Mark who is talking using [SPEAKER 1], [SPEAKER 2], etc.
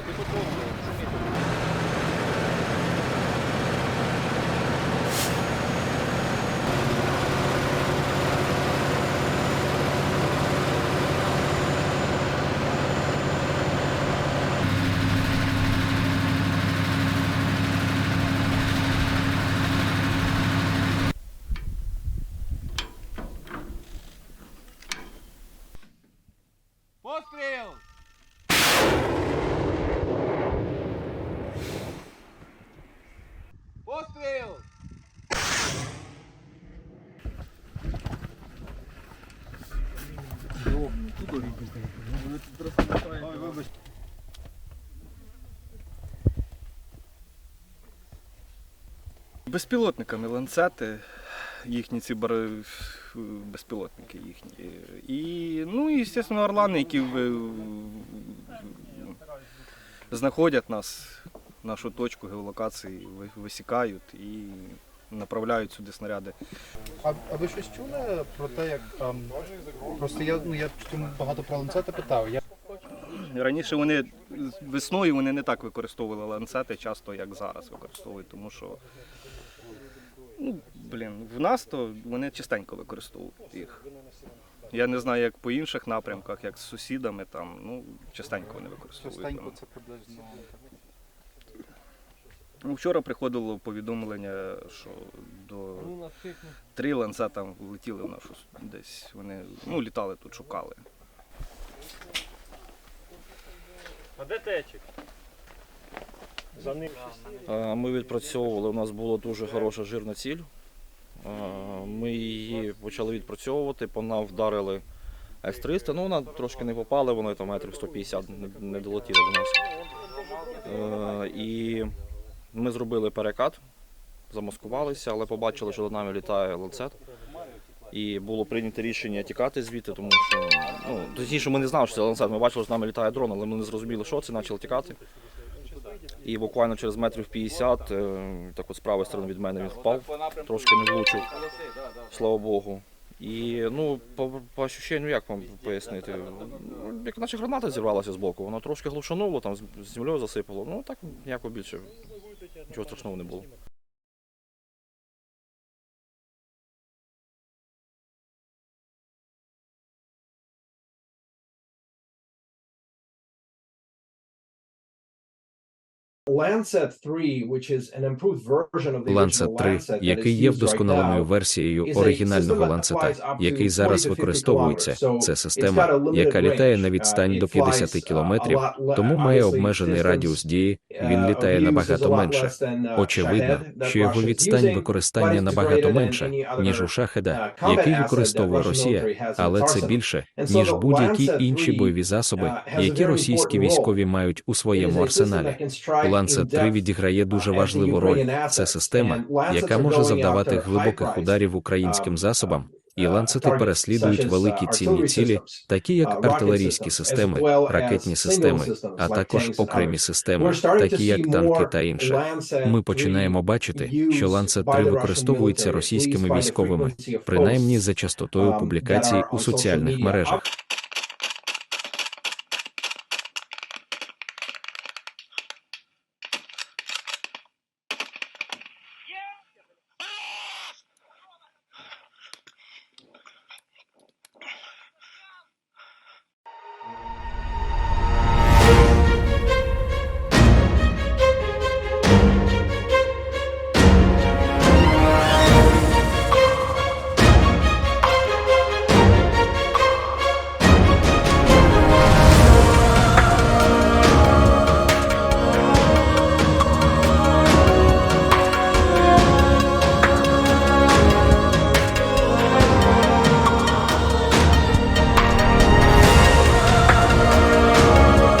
[SPEAKER 1] ти попробуй.
[SPEAKER 2] Безпілотниками ланцети, їхні ці бар... безпілотники їхні. І, ну і, звісно, орлани, які ви- знаходять нас, нашу точку геолокації, висікають і направляють сюди снаряди.
[SPEAKER 3] А, а ви щось чули про те, як ем, просто я ну я багато про ланцети питав. Я
[SPEAKER 2] Раніше вони весною вони не так використовували ланцети, часто як зараз використовують, тому що блін, в нас то вони частенько використовують їх. Я не знаю, як по інших напрямках, як з сусідами, там, ну, частенько вони використовують.
[SPEAKER 3] частенько це приблизно.
[SPEAKER 2] Ну, вчора приходило повідомлення, що до три ланцета влетіли в нашу десь. Вони ну, літали тут, шукали.
[SPEAKER 1] А де течик? За ним.
[SPEAKER 4] Ми відпрацьовували, у нас була дуже хороша жирна ціль. Е, Ми її почали відпрацьовувати, по нам вдарили С-300, ну вона трошки не попала, вона там метрів 150 не- долетіла до нас. Е, І ми зробили перекат, замаскувалися, але побачили, що над нами літає ланцет. І було прийнято рішення тікати звідти, тому що ну, точніше, ми не знали, що це ланцет. Ми бачили, що з нами літає дрон, але ми не зрозуміли, що це, почали тікати. І буквально через метрів 50, е, так от з правої сторони від мене він впав, трошки не влучив, слава Богу. І ну, по, по ощущенню, як вам пояснити? Ну, Як наче граната зірвалася з боку, воно трошки глушануло, там з землею засипало. Ну так ніякого більше нічого страшного не було.
[SPEAKER 5] Lancet that
[SPEAKER 6] який
[SPEAKER 5] is
[SPEAKER 6] є вдосконаленою версією оригінального ланцета, який зараз
[SPEAKER 5] 20 to 50
[SPEAKER 6] використовується. Це система, яка літає на відстань до
[SPEAKER 5] flies,
[SPEAKER 6] 50
[SPEAKER 5] uh,
[SPEAKER 6] кілометрів, тому має обмежений радіус дії. Він літає набагато менше.
[SPEAKER 5] uh,
[SPEAKER 6] Очевидно, що його відстань використання набагато менше, ніж у шахеда, який використовує Росія, але це більше, ніж будь-які інші бойові засоби,
[SPEAKER 5] uh,
[SPEAKER 6] які російські військові мають у своєму арсеналі.
[SPEAKER 5] Can
[SPEAKER 6] 3 відіграє дуже
[SPEAKER 5] uh, the
[SPEAKER 6] важливу роль. Це система, яка може завдавати глибоких ударів українським
[SPEAKER 5] um,
[SPEAKER 6] засобам, і
[SPEAKER 5] uh,
[SPEAKER 6] ланцети переслідують великі
[SPEAKER 5] uh, artillery
[SPEAKER 6] цілі, такі як
[SPEAKER 5] uh,
[SPEAKER 6] артилерійські системи, ракетні системи, а також окремі системи, такі як танки та інше. Ми починаємо бачити, що ланцет
[SPEAKER 5] by
[SPEAKER 6] 3 використовується російськими військовими, принаймні за частотою
[SPEAKER 5] um,
[SPEAKER 6] публікацій у соціальних мережах.